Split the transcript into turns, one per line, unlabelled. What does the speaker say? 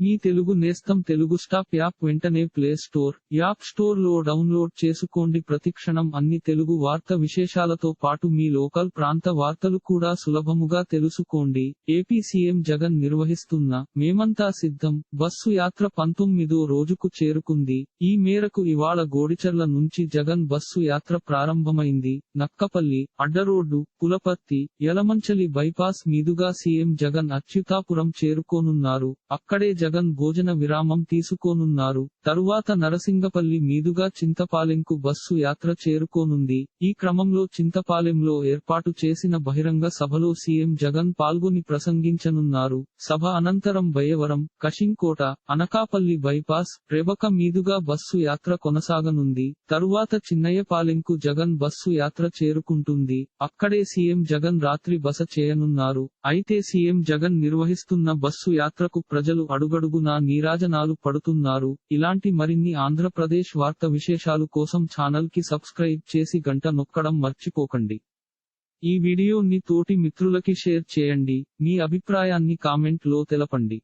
మీ తెలుగు నేస్తం Telugu stop app వెంటనే play store app స్టోర్లో డౌన్లోడ్ చేసుకోండి. ప్రతిక్షణం అన్ని తెలుగు వార్త విశేషాలతో పాటు మీ లోకల్ ప్రాంత వార్తలు కూడా సులభముగా తెలుసుకోండి. ఏపీ సీఎం జగన్ నిర్వహిస్తున్న మేమంతా సిద్ధం బస్సు యాత్ర పంతొమ్మిదో రోజుకు చేరుకుంది. ఈ మేరకు ఇవాళ గోడిచర్ల నుంచి జగన్ బస్సు యాత్ర ప్రారంభమైంది. నక్కపల్లి అడ్డరోడ్డు పులపర్తి యలమంచలి బైపాస్ మీదుగా సీఎం జగన్ అచ్యుతాపురం చేరుకోనున్నారు. అక్కడే జగన్ భోజన విరామం తీసుకోనున్నారు. తరువాత నరసింగపల్లి మీదుగా చింతపాలెంకు బస్సు యాత్ర చేరుకోనుంది. ఈ క్రమంలో చింతపాలెంలో ఏర్పాటు చేసిన బహిరంగ సభలో సీఎం జగన్ పాల్గొని ప్రసంగించనున్నారు. సభ అనంతరం బయవరం కషింకోట అనకాపల్లి బైపాస్ రేబక మీదుగా బస్సు యాత్ర కొనసాగనుంది. తరువాత చిన్నయ్యపాలెంకు జగన్ బస్సు యాత్ర చేరుకుంటుంది. అక్కడే సీఎం జగన్ రాత్రి బస చేయనున్నారు. అయితే సీఎం జగన్ నిర్వహిస్తున్న బస్సు యాత్రకు ప్రజలు అడుగడుగునా నీరాజనాలు పడుతున్నారు. ఇలాంటి మరిన్ని ఆంధ్రప్రదేశ్ వార్త విశేషాలు కోసం ఛానల్కి సబ్స్క్రైబ్ చేసి గంట నొక్కడం మర్చిపోకండి. ఈ వీడియోని తోటి మిత్రులకి షేర్ చేయండి. మీ అభిప్రాయాన్ని కామెంట్లో తెలపండి.